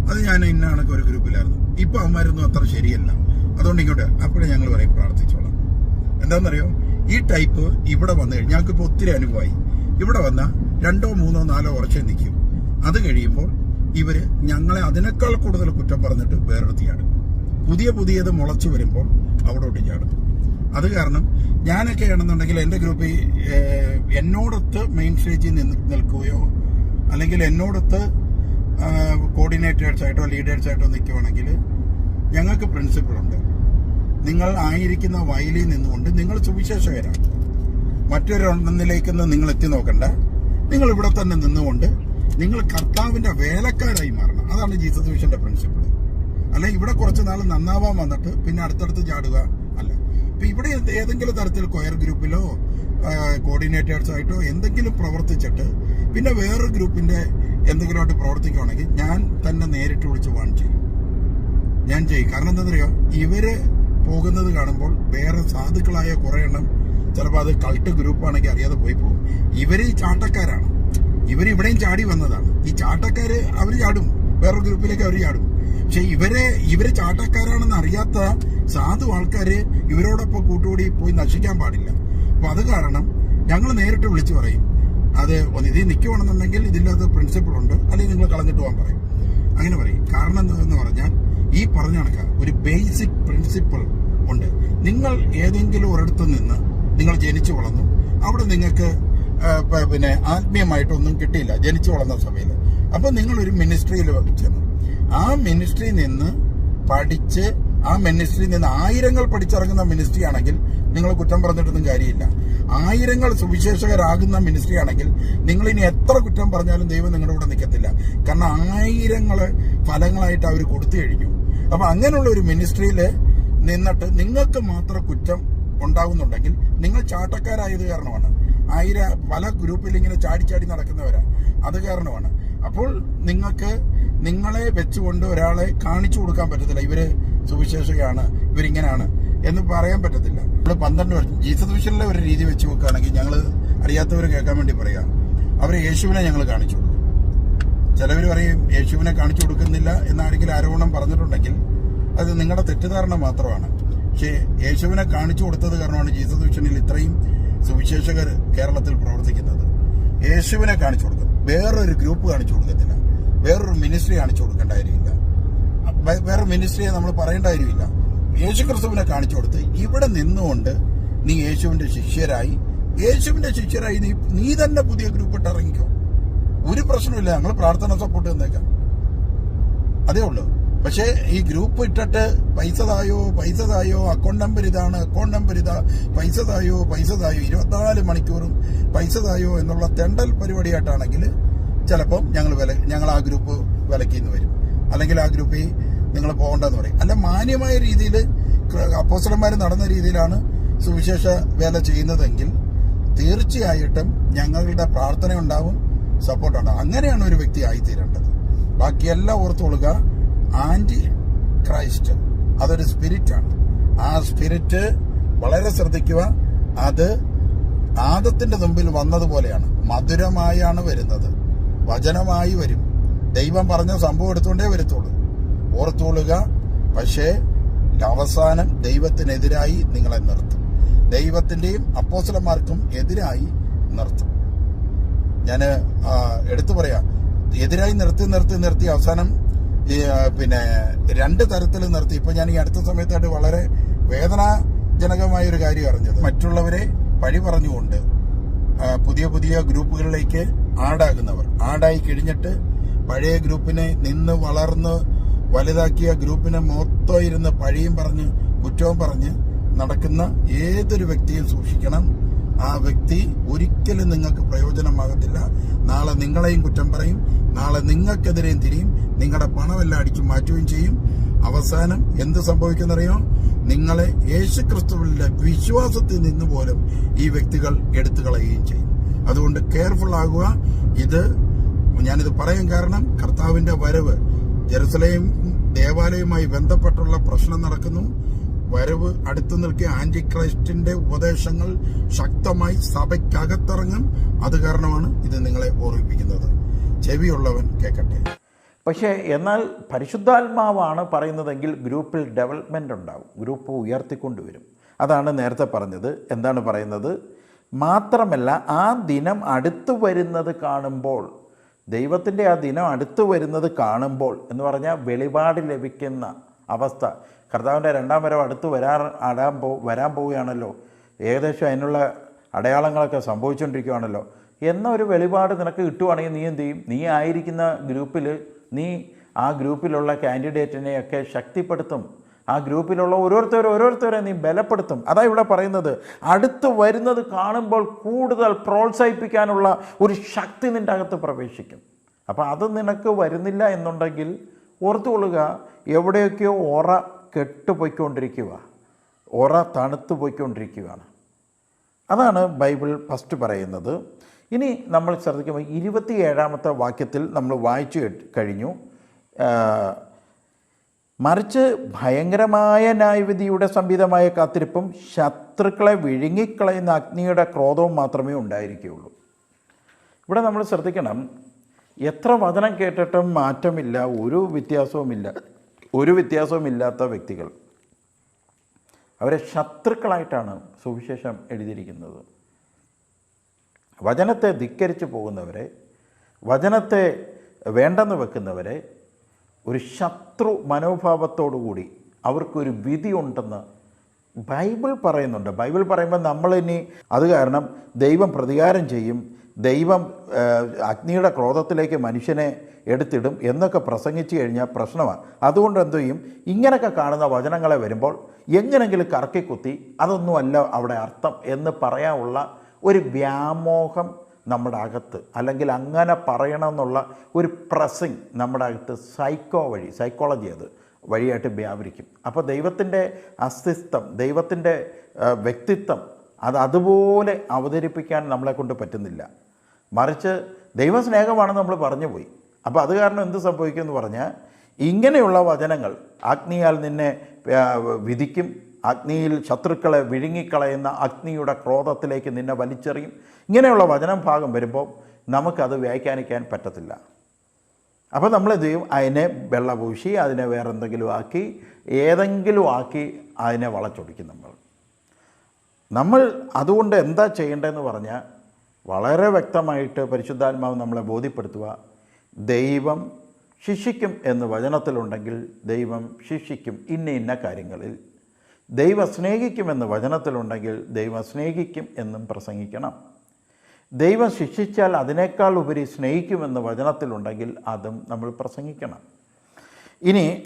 അത് ഞാൻ ഇന്ന കണക്ക് ഒരു ഗ്രൂപ്പിലായിരുന്നു. ഇപ്പൊ അവന്മാരൊന്നും അത്ര ശരിയല്ല. അതുകൊണ്ട് ഇങ്ങോട്ട് അപ്പോഴേ ഞങ്ങൾ പറയും പ്രാർത്ഥിച്ചോളാം. എന്താണെന്നറിയോ? ഈ ടൈപ്പ് ഇവിടെ വന്നു കഴിഞ്ഞാൽ ഞങ്ങൾക്ക് ഇപ്പോൾ ഒത്തിരി അനുഭവമായി. ഇവിടെ വന്ന രണ്ടോ മൂന്നോ നാലോ വർഷം നിൽക്കും. അത് കഴിയുമ്പോൾ ഇവർ ഞങ്ങളെ അതിനേക്കാൾ കൂടുതൽ കുറ്റം പറഞ്ഞിട്ട് വേറെടുത്ത് ചാടും. പുതിയ പുതിയത് മുളച്ചു വരുമ്പോൾ അവിടോട്ട് ചാടും. അത് കാരണം ഞാനൊക്കെ ആണെന്നുണ്ടെങ്കിൽ എന്റെ ഗ്രൂപ്പിൽ ഏഹ്, എന്നോടൊത്ത് മെയിൻ സ്റ്റേജിൽ നിന്ന് നിൽക്കുകയോ അല്ലെങ്കിൽ എന്നോടൊത്ത് കോർഡിനേറ്റേഴ്സ് ആയിട്ടോ ലീഡേഴ്സ് ആയിട്ടോ നിൽക്കുവാണെങ്കിൽ ഞങ്ങൾക്ക് പ്രിൻസിപ്പിളുണ്ട് നിങ്ങൾ ആയിരിക്കുന്ന വയലിൽ നിന്നുകൊണ്ട് നിങ്ങൾ സുവിശേഷകരാണ്. മറ്റൊരെണ്ണത്തിലേക്ക് നിങ്ങൾ എത്തി നോക്കണ്ട. നിങ്ങൾ ഇവിടെ തന്നെ നിന്നുകൊണ്ട് നിങ്ങൾ കർത്താവിന്റെ വേലക്കാരായി മാറണം. അതാണ് ജീസസ് മിഷന്റെ പ്രിൻസിപ്പിൾ അല്ലെ ഇവിടെ കുറച്ച് നാൾ നന്നാവാൻ വന്നിട്ട് പിന്നെ അടുത്തടുത്ത് ചാടുക. ഇപ്പൊ ഇവിടെ എന്ത് ഏതെങ്കിലും തരത്തിൽ കൊയർ ഗ്രൂപ്പിലോ കോർഡിനേറ്റേഴ്സ് ആയിട്ടോ എന്തെങ്കിലും പ്രവർത്തിച്ചിട്ട് പിന്നെ വേറൊരു ഗ്രൂപ്പിന്റെ എന്തെങ്കിലുമായിട്ട് പ്രവർത്തിക്കുകയാണെങ്കിൽ ഞാൻ തന്നെ നേരിട്ട് വിളിച്ച് വാൺ ചെയ്യും. ഞാൻ ചെയ്യും. കാരണം എന്താണെന്നറിയോ? ഇവർ പോകുന്നത് കാണുമ്പോൾ വേറെ സാധുക്കളായ കുറെ എണ്ണം ചിലപ്പോൾ അത് കൾട്ട് ഗ്രൂപ്പാണെങ്കിൽ അറിയാതെ പോയി പോകും. ഇവർ ഈ ചാട്ടക്കാരാണ്. ഇവരിവിടെയും ചാടി വന്നതാണ്. ഈ ചാട്ടക്കാര് അവർ ചാടും. വേറൊരു ഗ്രൂപ്പിലേക്ക് അവർ ചാടും. പക്ഷെ ഇവരെ ഇവർ ചാട്ടക്കാരാണെന്ന് അറിയാത്ത സാധു ആൾക്കാര് ഇവരോടൊപ്പം കൂട്ടുകൂടി പോയി നശിക്കാൻ പാടില്ല. അപ്പൊ അത് കാരണം ഞങ്ങൾ നേരിട്ട് വിളിച്ചു പറയും. അത് ഇതിൽ നിൽക്കുവാണെന്നുണ്ടെങ്കിൽ ഇതിന്റെ പ്രിൻസിപ്പിൾ ഉണ്ട്. അല്ലെങ്കിൽ നിങ്ങൾ കളഞ്ഞിട്ട് പോകാൻ പറയും. അങ്ങനെ പറയും. കാരണം എന്താണെന്ന് പറഞ്ഞാൽ ഈ പറഞ്ഞ കണക്ക. ഒരു ബേസിക് പ്രിൻസിപ്പിൾ ഉണ്ട്. നിങ്ങൾ ഏതെങ്കിലും ഒരിടത്ത് നിന്ന് നിങ്ങൾ ജനിച്ചു വളർന്നു. അവിടെ നിങ്ങൾക്ക് പിന്നെ ആത്മീയമായിട്ടൊന്നും കിട്ടിയില്ല. ജനിച്ചു വളർന്ന സമയത്ത് അപ്പം നിങ്ങളൊരു മിനിസ്ട്രിയിൽ ചെന്നു. ആ മിനിസ്ട്രിയിൽ നിന്ന് പഠിച്ച് ആ മിനിസ്ട്രിയിൽ നിന്ന് ആയിരങ്ങൾ പഠിച്ചിറങ്ങുന്ന മിനിസ്ട്രി ആണെങ്കിൽ നിങ്ങൾ കുറ്റം പറഞ്ഞിട്ടൊന്നും കാര്യമില്ല. ആയിരങ്ങൾ സുവിശേഷകരാകുന്ന മിനിസ്ട്രി ആണെങ്കിൽ നിങ്ങൾ ഇനി എത്ര കുറ്റം പറഞ്ഞാലും ദൈവം നിങ്ങളുടെ കൂടെ നിൽക്കത്തില്ല. കാരണം ആയിരങ്ങൾ ഫലങ്ങളായിട്ട് അവർ കൊടുത്തു കഴിഞ്ഞു. അപ്പൊ അങ്ങനെയുള്ള ഒരു മിനിസ്ട്രിയിൽ നിന്നിട്ട് നിങ്ങൾക്ക് മാത്രം കുറ്റം ഉണ്ടാകുന്നുണ്ടെങ്കിൽ നിങ്ങൾ ചാട്ടക്കാരായത് കാരണമാണ്. ആയിരം പല ഗ്രൂപ്പിൽ ഇങ്ങനെ ചാടി ചാടി നടക്കുന്നവരാ. അത് കാരണമാണ്. അപ്പോൾ നിങ്ങൾക്ക് നിങ്ങളെ വെച്ചുകൊണ്ട് ഒരാളെ കാണിച്ചു കൊടുക്കാൻ പറ്റത്തില്ല. ഇവർ സുവിശേഷകയാണ് ഇവരിങ്ങനെയാണ് എന്ന് പറയാൻ പറ്റത്തില്ല. നമ്മൾ പന്ത്രണ്ട് വർഷം ജീസസ് മിഷനിലെ ഒരു രീതി വെച്ച് നോക്കുകയാണെങ്കിൽ ഞങ്ങൾ അറിയാത്തവർ കേൾക്കാൻ വേണ്ടി പറയാം. അവർ യേശുവിനെ ഞങ്ങൾ കാണിച്ചു കൊടുക്കും. ചിലവർ പറയും യേശുവിനെ കാണിച്ചു കൊടുക്കുന്നില്ല എന്നാരെങ്കിലും ആരോപണം പറഞ്ഞിട്ടുണ്ടെങ്കിൽ അത് നിങ്ങളുടെ തെറ്റിദ്ധാരണ മാത്രമാണ്. പക്ഷേ യേശുവിനെ കാണിച്ചു കൊടുത്തത് കാരണമാണ് ജീസസ് മിഷനിൽ ഇത്രയും സുവിശേഷകർ കേരളത്തിൽ പ്രവർത്തിക്കുന്നത്. യേശുവിനെ കാണിച്ചു വേറൊരു ഗ്രൂപ്പ് കാണിച്ചു കൊടുക്കത്തില്ല. വേറൊരു മിനിസ്ട്രി കാണിച്ചു കൊടുക്കേണ്ട വേറെ മിനിസ്ട്രിയെ നമ്മൾ പറയേണ്ട യേശു ക്രിസ്തുവിനെ കാണിച്ചു കൊടുത്ത് ഇവിടെ നിന്നുകൊണ്ട് നീ യേശുവിന്റെ ശിഷ്യരായി യേശുവിന്റെ ശിഷ്യരായി നീ നീ തന്നെ പുതിയ ഗ്രൂപ്പ് ഇട്ട് ഇറങ്ങിക്കോ. ഒരു പ്രശ്നമില്ല ഞങ്ങൾ പ്രാർത്ഥന സപ്പോർട്ട് തന്നേക്കാം. അതേ ഉള്ളൂ. പക്ഷേ ഈ ഗ്രൂപ്പ് ഇട്ടിട്ട് പൈസ തായോ പൈസ തായോ അക്കൗണ്ട് നമ്പർ ഇതാണ് അക്കൗണ്ട് നമ്പർ ഇതാ പൈസ തായോ പൈസ തായോ ഇരുപത്തിനാല് മണിക്കൂറും പൈസ തായോ എന്നുള്ള തെണ്ടൽ പരിപാടിയായിട്ടാണെങ്കിൽ ചിലപ്പം ഞങ്ങൾ വില ഞങ്ങൾ ആ ഗ്രൂപ്പ് വിലക്കിന്ന് വരും. അല്ലെങ്കിൽ ആ ഗ്രൂപ്പിൽ നിങ്ങൾ പോകണ്ടെന്ന് പറയും. അല്ല മാന്യമായ രീതിയിൽ അപ്പോസ്റ്റർമാർ നടന്ന രീതിയിലാണ് സുവിശേഷ വേല ചെയ്യുന്നതെങ്കിൽ തീർച്ചയായിട്ടും ഞങ്ങളുടെ പ്രാർത്ഥന ഉണ്ടാവും സപ്പോർട്ട് ഉണ്ടാവും. അങ്ങനെയാണ് ഒരു വ്യക്തി ആയിത്തീരേണ്ടത്. ബാക്കിയെല്ലാം ഓർത്തുകൊള്ളുക ആന്റി ക്രൈസ്റ്റ് അതൊരു സ്പിരിറ്റാണ്. ആ സ്പിരിറ്റ് വളരെ ശ്രദ്ധിക്കുക. അത് ആദത്തിന്റെ മുമ്പിൽ വന്നതുപോലെയാണ്. മധുരമായാണ് വരുന്നത്. വചനമായി വരും. ദൈവം പറഞ്ഞ സംഭവം എടുത്തുകൊണ്ടേ വരുത്തുള്ളൂ. ഓർത്തുകൊള്ളുക. പക്ഷേ അവസാനം ദൈവത്തിനെതിരായി നിങ്ങളെ നിർത്തും. ദൈവത്തിന്റെയും അപ്പോസലന്മാർക്കും എതിരായി നിർത്തും. ഞാൻ എടുത്തു പറയാം. എതിരായി നിർത്തി നിർത്തി നിർത്തി അവസാനം ഈ, പിന്നെ രണ്ട് തരത്തിൽ നിർത്തി. ഇപ്പൊ ഞാൻ ഈ അടുത്ത സമയത്തായിട്ട് വളരെ വേദനാജനകമായ ഒരു കാര്യം അറിഞ്ഞത്. മറ്റുള്ളവരെ പഴി പറഞ്ഞുകൊണ്ട് പുതിയ പുതിയ ഗ്രൂപ്പുകളിലേക്ക് ആഡാകുന്നവർ. ആഡായി കഴിഞ്ഞിട്ട് പഴയ ഗ്രൂപ്പിനെ നിന്ന് വളർന്ന് വലുതാക്കിയ ഗ്രൂപ്പിനെ മൊത്തം ഇരുന്ന് പഴിയും പറഞ്ഞ് കുറ്റവും പറഞ്ഞ് നടക്കുന്ന ഏതൊരു വ്യക്തിയും സൂക്ഷിക്കണം. ആ വ്യക്തി ഒരിക്കലും നിങ്ങൾക്ക് പ്രയോജനമാകത്തില്ല. നാളെ നിങ്ങളെയും കുറ്റം പറയും. നാളെ നിങ്ങൾക്കെതിരെയും തിരിയും. നിങ്ങളുടെ പണമെല്ലാം അടിച്ചു മാറ്റുകയും ചെയ്യും. അവസാനം എന്ത് സംഭവിക്കുന്നറിയോ നിങ്ങളെ യേശു ക്രിസ്തുവിന്റെ വിശ്വാസത്തിൽ നിന്ന് പോലും ഈ വ്യക്തികൾ എടുത്തു കളയുകയും ചെയ്യും. അതുകൊണ്ട് കെയർഫുൾ ആകുക. ഇത് ഞാനിത് പറയാൻ കാരണം കർത്താവിന്റെ വരവ് ജെറുസലേം ദേവാലയവുമായി ബന്ധപ്പെട്ടുള്ള പ്രശ്നം നടക്കുന്നു. വരവ് അടുത്തു നിൽക്കിയ ആന്റി ക്രൈസ്റ്റിന്റെ ഉപദേശങ്ങൾ ശക്തമായി സഭയ്ക്കകത്തിറങ്ങും. അത് കാരണമാണ് ഇത് നിങ്ങളെ ഓർമ്മിപ്പിക്കുന്നത്. ചെവിയുള്ളവൻ കേൾക്കട്ടെ പക്ഷേ എന്നാൽ പരിശുദ്ധാത്മാവാണ് പറയുന്നതെങ്കിൽ ഗ്രൂപ്പിൽ ഡെവലപ്മെന്റ് ഉണ്ടാവും. ഗ്രൂപ്പ് ഉയർത്തിക്കൊണ്ടുവരും. അതാണ് നേരത്തെ പറഞ്ഞത്. എന്താണ് പറയുന്നത്? മാത്രമല്ല ആ ദിനം അടുത്തു വരുന്നത് കാണുമ്പോൾ ദൈവത്തിന്റെ ആ ദിനം അടുത്തു വരുന്നത് കാണുമ്പോൾ എന്ന് പറഞ്ഞാൽ വെളിപാട് ലഭിക്കുന്ന അവസ്ഥ. കർത്താവിന്റെ രണ്ടാം വരവ് അടുത്ത് വരാൻ അടാൻ പോ വരാൻ പോവുകയാണല്ലോ. ഏകദേശം അതിനുള്ള അടയാളങ്ങളൊക്കെ സംഭവിച്ചുകൊണ്ടിരിക്കുകയാണല്ലോ എന്നൊരു വെളിപാട് നിനക്ക് കിട്ടുവാണെങ്കിൽ നീ എന്ത് ചെയ്യും? നീ ആയിരിക്കുന്ന ഗ്രൂപ്പിൽ നീ ആ ഗ്രൂപ്പിലുള്ള കാൻഡിഡേറ്റിനെയൊക്കെ ശക്തിപ്പെടുത്തും. ആ ഗ്രൂപ്പിലുള്ള ഓരോരുത്തരും ഓരോരുത്തരെ നീ ബലപ്പെടുത്തും. അതാ ഇവിടെ പറയുന്നത്. അടുത്ത് വരുന്നത് കാണുമ്പോൾ കൂടുതൽ പ്രോത്സാഹിപ്പിക്കാനുള്ള ഒരു ശക്തി നിന്റെ അകത്ത് പ്രവേശിക്കും. അപ്പോൾ അത് നിനക്ക് വരുന്നില്ല എന്നുണ്ടെങ്കിൽ ഓർത്തുകൊള്ളുക എവിടെയൊക്കെയോ ഓറ കെട്ടുപോയിക്കൊണ്ടിരിക്കുക ഓറ തണുത്തു പോയിക്കൊണ്ടിരിക്കുകയാണ് അതാണ് ബൈബിൾ ഫസ്റ്റ് പറയുന്നത്. ഇനി നമ്മൾ ശ്രദ്ധിക്കുമ്പോൾ ഇരുപത്തി ഏഴാമത്തെ വാക്യത്തിൽ നമ്മൾ വായിച്ചു കഴിഞ്ഞു. മറിച്ച് ഭയങ്കരമായ ന്യായവിധിയുടെ സംവിധമായ കാത്തിരിപ്പും ശത്രുക്കളെ വിഴുങ്ങിക്കളയുന്ന അഗ്നിയുടെ ക്രോധവും മാത്രമേ ഉണ്ടായിരിക്കുകയുള്ളൂ. ഇവിടെ നമ്മൾ ശ്രദ്ധിക്കണം എത്ര വചനം കേട്ടിട്ടും മാറ്റമില്ല ഒരു വ്യത്യാസവുമില്ല ഒരു വ്യത്യാസവുമില്ലാത്ത വ്യക്തികൾ. അവരെ ശത്രുക്കളായിട്ടാണ് സുവിശേഷം എഴുതിയിരിക്കുന്നത്. വചനത്തെ ധിക്കരിച്ചു പോകുന്നവരെ വചനത്തെ വേണ്ടെന്ന് വെക്കുന്നവരെ ഒരു ശത്രു മനോഭാവത്തോടുകൂടി അവർക്കൊരു വിധി ഉണ്ടെന്ന് ബൈബിൾ പറയുന്നുണ്ട്. ബൈബിൾ പറയുമ്പോൾ നമ്മളിനി അത് കാരണം ദൈവം പ്രതികാരം ചെയ്യും ദൈവം അഗ്നിയുടെ ക്രോധത്തിലേക്ക് മനുഷ്യനെ എടുത്തിടും എന്നൊക്കെ പ്രസംഗിച്ചു കഴിഞ്ഞാൽ പ്രശ്നമാണ്. അതുകൊണ്ട് എന്തു ചെയ്യും? ഇങ്ങനെയൊക്കെ കാണുന്ന വചനങ്ങളെ വരുമ്പോൾ എങ്ങനെങ്കിലും കറക്കിക്കുത്തി അതൊന്നുമല്ല അവിടെ അർത്ഥം എന്ന് പറയാനുള്ള ഒരു വ്യാമോഹം നമ്മുടെ അകത്ത് അല്ലെങ്കിൽ അങ്ങനെ പറയണമെന്നുള്ള ഒരു പ്രസിങ് നമ്മുടെ അകത്ത് സൈക്കോ വഴി സൈക്കോളജി അത് വഴിയായിട്ട് വ്യാപരിക്കും. അപ്പോൾ ദൈവത്തിന്റെ അസ്തിത്വം ദൈവത്തിന്റെ വ്യക്തിത്വം അത് അതുപോലെ അവതരിപ്പിക്കാൻ നമ്മളെ കൊണ്ട് പറ്റുന്നില്ല. മറിച്ച് ദൈവസ്നേഹമാണെന്ന് നമ്മൾ പറഞ്ഞു പോയി. അപ്പോൾ അത് കാരണം എന്ത് സംഭവിക്കുമെന്ന് പറഞ്ഞാൽ ഇങ്ങനെയുള്ള വചനങ്ങൾ അഗ്നിയാൽ നിന്നെ വിധിക്കും അഗ്നിയിൽ ശത്രുക്കളെ വിഴുങ്ങിക്കളയുന്ന അഗ്നിയുടെ ക്രോധത്തിലേക്ക് നിന്നെ വലിച്ചെറിയും. ഇങ്ങനെയുള്ള വചനം ഭാഗം വരുമ്പോൾ നമുക്കത് വ്യാഖ്യാനിക്കാൻ പറ്റത്തില്ല. അപ്പോൾ നമ്മൾ എന്ത് ചെയ്യും? അതിനെ വെള്ളപൂശി അതിനെ വേറെ എന്തെങ്കിലും ആക്കി ഏതെങ്കിലും ആക്കി അതിനെ വളച്ചൊടിക്കും നമ്മൾ. നമ്മൾ അതുകൊണ്ട് എന്താ ചെയ്യേണ്ടതെന്ന് പറഞ്ഞാൽ വളരെ വ്യക്തമായിട്ട് പരിശുദ്ധാത്മാവ് നമ്മളെ ബോധ്യപ്പെടുത്തുക. ദൈവം ശിക്ഷിക്കും എന്ന് വചനത്തിലുണ്ടെങ്കിൽ ദൈവം ശിക്ഷിക്കും ഇന്ന ഇന്ന കാര്യങ്ങളിൽ. ദൈവം സ്നേഹിക്കുമെന്ന് വചനത്തിലുണ്ടെങ്കിൽ ദൈവം സ്നേഹിക്കും എന്നും പ്രസംഗിക്കണം. ദൈവം ശിക്ഷിച്ചാൽ അതിനേക്കാൾ ഉപരി സ്നേഹിക്കുമെന്ന് വചനത്തിലുണ്ടെങ്കിൽ അതും നമ്മൾ പ്രസംഗിക്കണം. ഇനി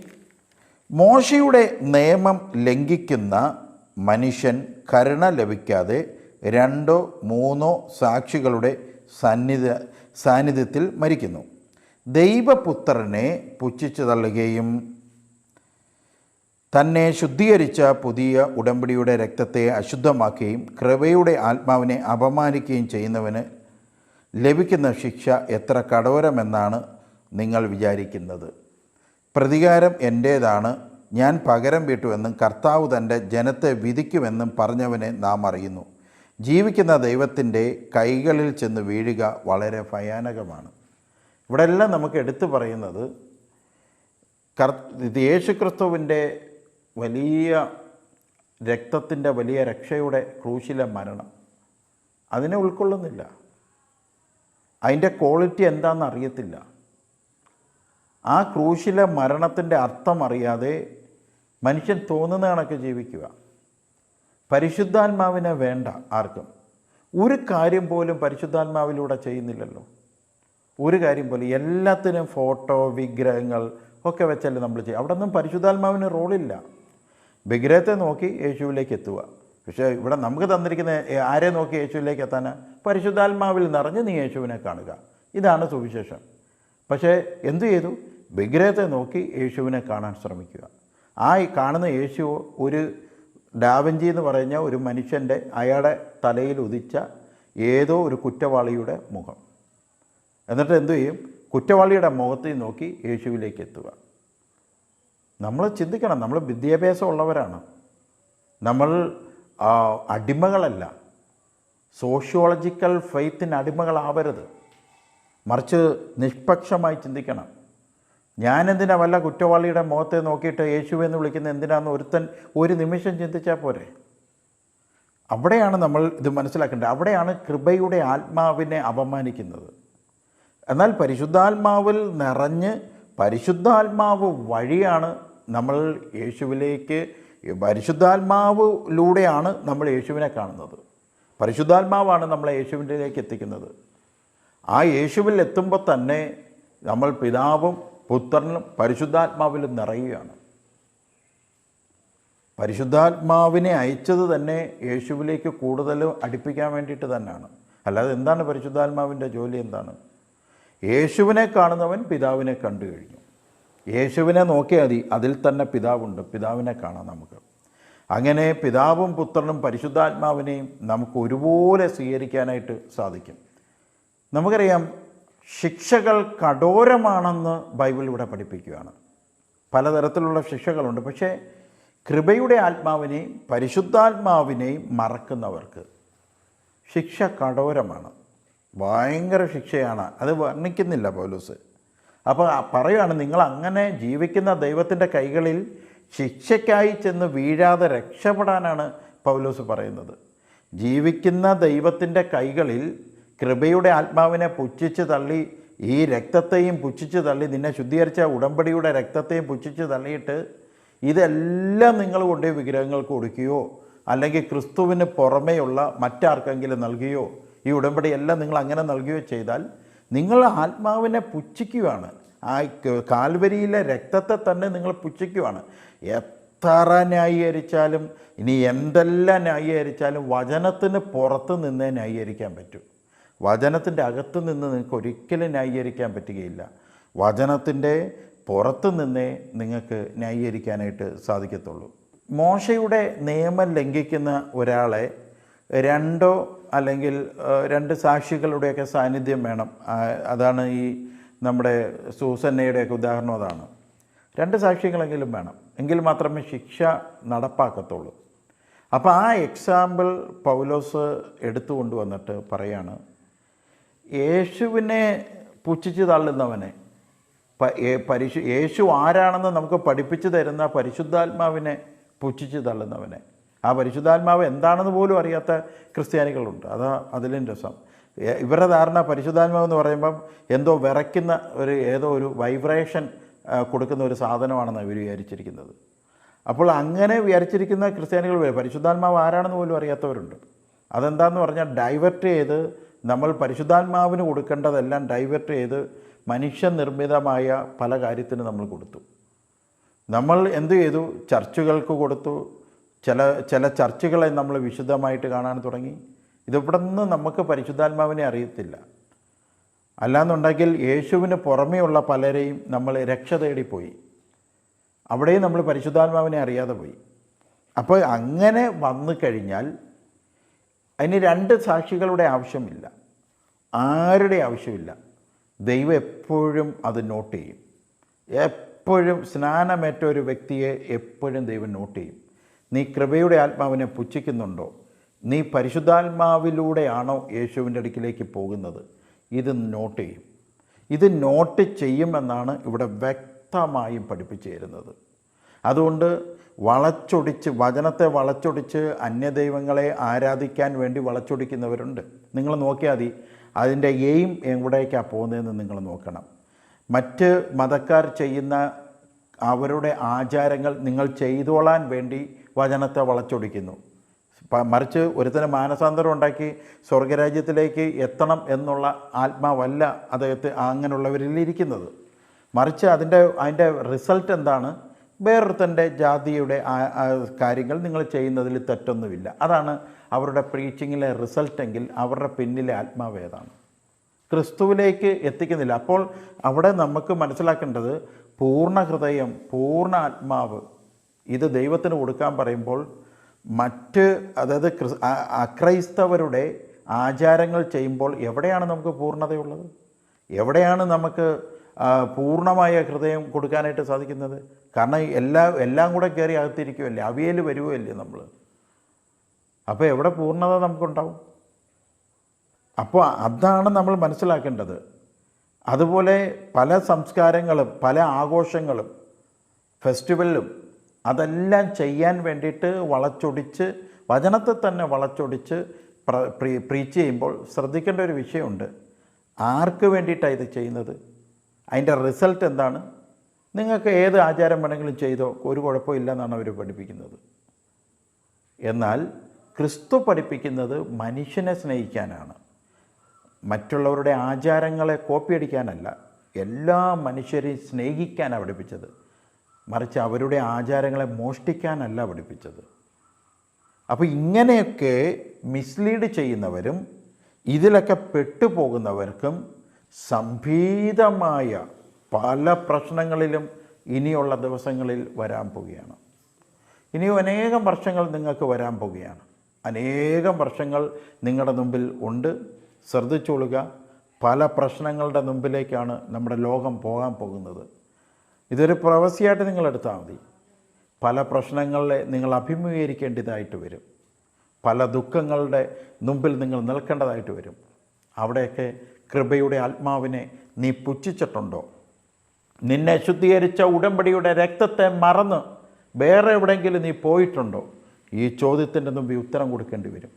മോശയുടെ നിയമം ലംഘിക്കുന്ന മനുഷ്യൻ കരുണ ലഭിക്കാതെ രണ്ടോ മൂന്നോ സാക്ഷികളുടെ സന്നിധ സാന്നിധ്യത്തിൽ മരിക്കുന്നു. ദൈവപുത്രനെ പുച്ഛിച്ചു തള്ളുകയും തന്നെ ശുദ്ധീകരിച്ച പുതിയ ഉടമ്പടിയുടെ രക്തത്തെ അശുദ്ധമാക്കുകയും കൃപയുടെ ആത്മാവിനെ അപമാനിക്കുകയും ചെയ്യുന്നവന് ലഭിക്കുന്ന ശിക്ഷ എത്ര കടോരമെന്നാണ് നിങ്ങൾ വിചാരിക്കുന്നത്. പ്രതികാരം എന്റേതാണ് ഞാൻ പകരം വീട്ടുമെന്നും കർത്താവ് തന്റെ ജനത്തെ വിധിക്കുമെന്നും പറഞ്ഞവനെ നാം അറിയുന്നു. ജീവിക്കുന്ന ദൈവത്തിന്റെ കൈകളിൽ ചെന്ന് വീഴുക വളരെ ഭയാനകമാണ്. ഇവിടെ എല്ലാം നമുക്ക് എടുത്തു പറയുന്നത് കർ യേശുക്രിസ്തുവിന്റെ വലിയ രക്തത്തിന്റെ വലിയ രക്ഷയുടെ ക്രൂശിലെ മരണം. അതിനെ ഉൾക്കൊള്ളുന്നില്ല. അതിന്റെ ക്വാളിറ്റി എന്താണെന്ന് അറിയത്തില്ല. ആ ക്രൂശിലെ മരണത്തിന്റെ അർത്ഥം അറിയാതെ മനുഷ്യൻ തോന്നുന്ന കണക്ക് ജീവിക്കുക. പരിശുദ്ധാത്മാവിനെ വേണ്ട ആർക്കും. ഒരു കാര്യം പോലും പരിശുദ്ധാത്മാവിലൂടെ ചെയ്യുന്നില്ലല്ലോ. ഒരു കാര്യം പോലും എല്ലാത്തിനും ഫോട്ടോ വിഗ്രഹങ്ങൾ ഒക്കെ വെച്ചല്ലേ നമ്മൾ ചെയ്യും അവിടെ ഒന്നും പരിശുദ്ധാത്മാവിന് റോളില്ല. വിഗ്രഹത്തെ നോക്കി യേശുവിലേക്ക് എത്തുക. പക്ഷേ ഇവിടെ നമുക്ക് തന്നിരിക്കുന്ന ആരെ നോക്കി യേശുവിലേക്ക് എത്താൻ പരിശുദ്ധാത്മാവിൽ നിറഞ്ഞ് നീ യേശുവിനെ കാണുക. ഇതാണ് സുവിശേഷം. പക്ഷേ എന്തു ചെയ്തു? വിഗ്രഹത്തെ നോക്കി യേശുവിനെ കാണാൻ ശ്രമിക്കുക. ആ കാണുന്ന യേശു ഒരു ഡാവഞ്ചി എന്ന് പറഞ്ഞ ഒരു മനുഷ്യന്റെ അയാളുടെ തലയിൽ ഉദിച്ച ഏതോ ഒരു കുറ്റവാളിയുടെ മുഖം. എന്നിട്ട് എന്തു ചെയ്യും? കുറ്റവാളിയുടെ മുഖത്തിൽ നോക്കി യേശുവിലേക്ക് എത്തുക. നമ്മൾ ചിന്തിക്കണം നമ്മൾ വിദ്യാഭ്യാസം ഉള്ളവരാണ് നമ്മൾ അടിമകളല്ല. സോഷ്യോളജിക്കൽ ഫെയ്ത്തിന് അടിമകളാവരുത്. മറിച്ച് നിഷ്പക്ഷമായി ചിന്തിക്കണം. ഞാനെന്തിനാ വല്ല കുറ്റവാളിയുടെ മുഖത്തെ നോക്കിയിട്ട് എന്ന് വിളിക്കുന്ന എന്തിനാന്ന് ഒരുത്തൻ ഒരു നിമിഷം ചിന്തിച്ചാൽ പോരെ? അവിടെയാണ് നമ്മൾ ഇത് മനസ്സിലാക്കേണ്ടത്. അവിടെയാണ് കൃപയുടെ ആത്മാവിനെ അപമാനിക്കുന്നത്. എന്നാൽ പരിശുദ്ധാത്മാവിൽ നിറഞ്ഞ് പരിശുദ്ധാത്മാവ് വഴിയാണ് നമ്മൾ യേശുവിലേക്ക് പരിശുദ്ധാത്മാവിലൂടെയാണ് നമ്മൾ യേശുവിനെ കാണുന്നത്. പരിശുദ്ധാത്മാവാണ് നമ്മളെ യേശുവിന്റെലേക്ക് എത്തിക്കുന്നത്. ആ യേശുവിൽ എത്തുമ്പോൾ തന്നെ നമ്മൾ പിതാവും പുത്രനും പരിശുദ്ധാത്മാവിലും നിറയുകയാണ്. പരിശുദ്ധാത്മാവിനെ അയച്ചത് തന്നെ യേശുവിലേക്ക് കൂടുതൽ അടുപ്പിക്കാൻ വേണ്ടിയിട്ട് തന്നെയാണ്. അല്ലാതെ എന്താണ് പരിശുദ്ധാത്മാവിന്റെ ജോലി എന്താണ്? യേശുവിനെ കാണുന്നവൻ പിതാവിനെ കണ്ടു കഴിഞ്ഞു. യേശുവിനെ നോക്കിയാൽ മതി. അതിൽ തന്നെ പിതാവുണ്ട്. പിതാവിനെ കാണാം നമുക്ക്. അങ്ങനെ പിതാവും പുത്രനും പരിശുദ്ധാത്മാവിനെയും നമുക്ക് ഒരുപോലെ സ്വീകരിക്കാനായിട്ട് സാധിക്കും. നമുക്കറിയാം ശിക്ഷകൾ കഠോരമാണെന്ന് ബൈബിൾ ഇവിടെ പഠിപ്പിക്കുകയാണ്. പലതരത്തിലുള്ള ശിക്ഷകളുണ്ട്. പക്ഷേ കൃപയുടെ ആത്മാവിനെയും പരിശുദ്ധാത്മാവിനെയും മറക്കുന്നവർക്ക് ശിക്ഷ കഠോരമാണ്. ഭയങ്കര ശിക്ഷയാണ്. അത് വർണിക്കുന്നില്ല പൗലൂസ്. അപ്പോൾ പറയുകയാണ് നിങ്ങൾ അങ്ങനെ ജീവിക്കുന്ന ദൈവത്തിന്റെ കൈകളിൽ ശിക്ഷയ്ക്കായി ചെന്ന് വീഴാതെ രക്ഷപ്പെടാനാണ് പൗലോസ് പറയുന്നത്. ജീവിക്കുന്ന ദൈവത്തിന്റെ കൈകളിൽ കൃപയുടെ ആത്മാവിനെ പുച്ഛിച്ച് തള്ളി ഈ രക്തത്തെയും പുച്ഛിച്ച് തള്ളി നിന്നെ ശുദ്ധീകരിച്ച ഉടമ്പടിയുടെ രക്തത്തെയും പുച്ഛിച്ച് തള്ളിയിട്ട് ഇതെല്ലാം നിങ്ങൾ കൊണ്ടുപോയി വിഗ്രഹങ്ങൾക്ക് കൊടുക്കുകയോ അല്ലെങ്കിൽ ക്രിസ്തുവിന് പുറമേയുള്ള മറ്റാർക്കെങ്കിലും നൽകുകയോ ഈ ഉടമ്പടിയെല്ലാം നിങ്ങൾ അങ്ങനെ നൽകുകയോ ചെയ്താൽ നിങ്ങൾ ആത്മാവിനെ പുച്ഛിക്കുകയാണ്. ആ കാൽവരിയിലെ രക്തത്തെ തന്നെ നിങ്ങൾ പുച്ഛിക്കുകയാണ്. എത്ര ന്യായീകരിച്ചാലും ഇനി എന്തെല്ലാം ന്യായീകരിച്ചാലും വചനത്തിന് പുറത്ത് നിന്നേ ന്യായീകരിക്കാൻ പറ്റൂ. വചനത്തിന്റെ അകത്ത് നിന്ന് നിങ്ങൾക്ക് ഒരിക്കലും ന്യായീകരിക്കാൻ പറ്റുകയില്ല. വചനത്തിന്റെ പുറത്ത് നിന്നേ നിങ്ങൾക്ക് ന്യായീകരിക്കാനായിട്ട് സാധിക്കത്തുള്ളൂ. മോശയുടെ നിയമം ലംഘിക്കുന്ന ഒരാളെ രണ്ടോ അല്ലെങ്കിൽ രണ്ട് സാക്ഷികളുടെയൊക്കെ സാന്നിധ്യം വേണം. അതാണ് ഈ നമ്മുടെ സൂസന്നയുടെയൊക്കെ ഉദാഹരണം അതാണ്. രണ്ട് സാക്ഷികളെങ്കിലും വേണം. എങ്കിൽ മാത്രമേ ശിക്ഷ നടപ്പാക്കത്തുള്ളൂ. അപ്പോൾ ആ എക്സാമ്പിൾ പൗലോസ് എടുത്തു കൊണ്ടുവന്നിട്ട് പറയാണ് യേശുവിനെ പുച്ഛിച്ച് തള്ളുന്നവനെ പരിശു യേശു ആരാണെന്ന് നമുക്ക് പഠിപ്പിച്ചു തരുന്ന പരിശുദ്ധാത്മാവിനെ പുച്ഛിച്ച് തള്ളുന്നവനെ ആ പരിശുദ്ധാത്മാവ് എന്താണെന്ന് പോലും അറിയാത്ത ക്രിസ്ത്യാനികളുണ്ട്. അതാ അതിലും രസം. ഇവരുടെ ധാരണ പരിശുദ്ധാത്മാവ് എന്ന് പറയുമ്പം എന്തോ വിറയ്ക്കുന്ന ഒരു ഏതോ ഒരു വൈബ്രേഷൻ കൊടുക്കുന്ന ഒരു സാധനമാണെന്ന് ഇവർ വിചാരിച്ചിരിക്കുന്നത്. അപ്പോൾ അങ്ങനെ വിചാരിച്ചിരിക്കുന്ന ക്രിസ്ത്യാനികൾ വരും പരിശുദ്ധാത്മാവ് ആരാണെന്ന് പോലും അറിയാത്തവരുണ്ട്. അതെന്താന്ന് പറഞ്ഞാൽ ഡൈവേർട്ട് ചെയ്ത് നമ്മൾ പരിശുദ്ധാത്മാവിന് കൊടുക്കേണ്ടതെല്ലാം ഡൈവേർട്ട് ചെയ്ത് മനുഷ്യനിർമ്മിതമായ പല കാര്യത്തിന് നമ്മൾ കൊടുത്തു. നമ്മൾ എന്തു ചെയ്തു? ചർച്ചുകൾക്ക് കൊടുത്തു ചില ചില ചർച്ചകളെ നമ്മൾ വിശുദ്ധമായിട്ട് കാണാൻ തുടങ്ങി. ഇതിവിടെ നിന്ന് നമുക്ക് പരിശുദ്ധാത്മാവിനെ അറിയത്തില്ല. അല്ലാന്നുണ്ടെങ്കിൽ യേശുവിന് പുറമെയുള്ള പലരെയും നമ്മൾ രക്ഷ തേടിപ്പോയി. അവിടെയും നമ്മൾ പരിശുദ്ധാത്മാവിനെ അറിയാതെ പോയി. അപ്പോൾ അങ്ങനെ വന്നു കഴിഞ്ഞാൽ അതിന് രണ്ട് സാക്ഷികളുടെ ആവശ്യമില്ല. ആരുടെ ആവശ്യമില്ല? ദൈവം എപ്പോഴും അത് നോട്ട് ചെയ്യും. എപ്പോഴും സ്നാനമേറ്റ ഒരു വ്യക്തിയെ എപ്പോഴും ദൈവം നോട്ട് ചെയ്യും. നീ കൃപയുടെ ആത്മാവിനെ പുച്ഛിക്കുന്നുണ്ടോ? നീ പരിശുദ്ധാത്മാവിലൂടെയാണോ യേശുവിന്റെ അടുക്കിലേക്ക് പോകുന്നത്? ഇത് നോട്ട് ചെയ്യും. ഇത് നോട്ട് ചെയ്യുമെന്നാണ് ഇവിടെ വ്യക്തമായും പഠിപ്പിച്ചു തരുന്നത് അതുകൊണ്ട് വളച്ചൊടിച്ച് വചനത്തെ വളച്ചൊടിച്ച് അന്യദൈവങ്ങളെ ആരാധിക്കാൻ വേണ്ടി വളച്ചൊടിക്കുന്നവരുണ്ട്. നിങ്ങൾ നോക്കിയാൽ മതി അതിന്റെ എയിം എവിടേക്കാണ് പോകുന്നതെന്ന് നിങ്ങൾ നോക്കണം. മറ്റ് മതക്കാർ ചെയ്യുന്ന അവരുടെ ആചാരങ്ങൾ നിങ്ങൾ ചെയ്തോളാൻ വേണ്ടി വചനത്തെ വളച്ചൊടിക്കുന്നു. മറിച്ച് ഒരുത്തന് മാനസാന്തരം ഉണ്ടാക്കി സ്വർഗരാജ്യത്തിലേക്ക് എത്തണം എന്നുള്ള ആത്മാവല്ല അദ്ദേഹത്തെ അങ്ങനെയുള്ളവരിൽ ഇരിക്കുന്നത്. മറിച്ച് അതിന്റെ അതിന്റെ റിസൾട്ട് എന്താണ്? വേറൊരുത്തന്റെ ജാതിയുടെ കാര്യങ്ങൾ നിങ്ങൾ ചെയ്യുന്നതിൽ തെറ്റൊന്നുമില്ല. അതാണ് അവരുടെ പ്രീച്ചിങ്ങിലെ റിസൾട്ടെങ്കിൽ അവരുടെ പിന്നിലെ ആത്മാവ് ഏതാണ്? ക്രിസ്തുവിലേക്ക് എത്തിക്കുന്നില്ല. അപ്പോൾ അവിടെ നമുക്ക് മനസ്സിലാക്കേണ്ടത് പൂർണ ഹൃദയം പൂർണ ആത്മാവ് ഇത് ദൈവത്തിന് കൊടുക്കാൻ പറയുമ്പോൾ മറ്റ് അതായത് ക്രിസ് അക്രൈസ്തവരുടെ ആചാരങ്ങൾ ചെയ്യുമ്പോൾ എവിടെയാണ് നമുക്ക് പൂർണതയുള്ളത്? എവിടെയാണ് നമുക്ക് പൂർണമായ ഹൃദയം കൊടുക്കാനായിട്ട് സാധിക്കുന്നത്? കാരണം എല്ലാ എല്ലാം കൂടെ കയറി അകത്തിരിക്കുമല്ലേ അവിയൽ വരുമല്ലേ നമ്മൾ അപ്പോൾ എവിടെ പൂർണത നമുക്കുണ്ടാവും? അപ്പോൾ അതാണ് നമ്മൾ മനസ്സിലാക്കേണ്ടത്. അതുപോലെ പല സംസ്കാരങ്ങളും പല ആഘോഷങ്ങളും ഫെസ്റ്റിവലിലും അതെല്ലാം ചെയ്യാൻ വേണ്ടിയിട്ട് വളച്ചൊടിച്ച് വചനത്തെ തന്നെ വളച്ചൊടിച്ച് പ്ര പ്രീ- പ്രീച്ച് ചെയ്യുമ്പോൾ ശ്രദ്ധിക്കേണ്ട ഒരു വിഷയമുണ്ട്. ആർക്ക് വേണ്ടിയിട്ടാണ് ഇത് ചെയ്യുന്നത്? അതിന്റെ റിസൾട്ട് എന്താണ്? നിങ്ങൾക്ക് ഏത് ആചാരം വേണമെങ്കിലും ചെയ്തോ ഒരു കുഴപ്പമില്ല എന്നാണ് അവർ പഠിപ്പിക്കുന്നത്. എന്നാൽ ക്രിസ്തു പഠിപ്പിക്കുന്നത് മനുഷ്യനെ സ്നേഹിക്കാനാണ്. മറ്റുള്ളവരുടെ ആചാരങ്ങളെ കോപ്പിയടിക്കാനല്ല എല്ലാ മനുഷ്യരെയും സ്നേഹിക്കാനാണ് പഠിപ്പിച്ചത്. മറിച്ച് അവരുടെ ആചാരങ്ങളെ മോഷ്ടിക്കാനല്ല പഠിപ്പിച്ചത്. അപ്പോൾ ഇങ്ങനെയൊക്കെ മിസ്ലീഡ് ചെയ്യുന്നവരും ഇതിലൊക്കെ പെട്ടുപോകുന്നവർക്കും സംഭീതമായ പല പ്രശ്നങ്ങളിലും ഇനിയുള്ള ദിവസങ്ങളിൽ വരാൻ പോവുകയാണ്. ഇനിയും അനേകം വർഷങ്ങൾ നിങ്ങൾക്ക് വരാൻ പോവുകയാണ്. അനേകം വർഷങ്ങൾ നിങ്ങളുടെ മുമ്പിൽ ഉണ്ട്. ശ്രദ്ധിച്ചോളുക പല പ്രശ്നങ്ങളുടെ മുമ്പിലേക്കാണ് നമ്മുടെ ലോകം പോകാൻ പോകുന്നത്. ഇതൊരു പ്രവസിയായിട്ട് നിങ്ങൾ എടുത്താൽ മതി. പല പ്രശ്നങ്ങളെ നിങ്ങൾ അഭിമുഖീകരിക്കേണ്ടതായിട്ട് വരും. പല ദുഃഖങ്ങളുടെ മുമ്പിൽ നിങ്ങൾ നിൽക്കേണ്ടതായിട്ട് വരും. അവിടെയൊക്കെ കൃപയുടെ ആത്മാവിനെ നീ പുച്ഛിച്ചിട്ടുണ്ടോ? നിന്നെ ശുദ്ധീകരിച്ച ഉടമ്പടിയുടെ രക്തത്തെ മറന്ന് വേറെ എവിടെയെങ്കിലും നീ പോയിട്ടുണ്ടോ? ഈ ചോദ്യത്തിന്റെ മുമ്പിൽ ഉത്തരം കൊടുക്കേണ്ടി വരും.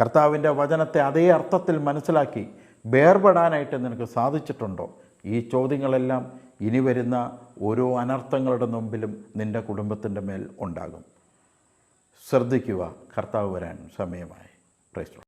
കർത്താവിന്റെ വചനത്തെ അതേ അർത്ഥത്തിൽ മനസ്സിലാക്കി വേർപെടാനായിട്ട് നിനക്ക് സാധിച്ചിട്ടുണ്ടോ? ഈ ചോദ്യങ്ങളെല്ലാം ഇനി വരുന്ന ഓരോ അനർത്ഥങ്ങളുടെ മുമ്പിലും നിന്റെ കുടുംബത്തിന്റെ മേൽ ഉണ്ടാകും. ശ്രദ്ധിക്കുക കർത്താവ് വരാൻ സമയമായി. പ്രൈസ്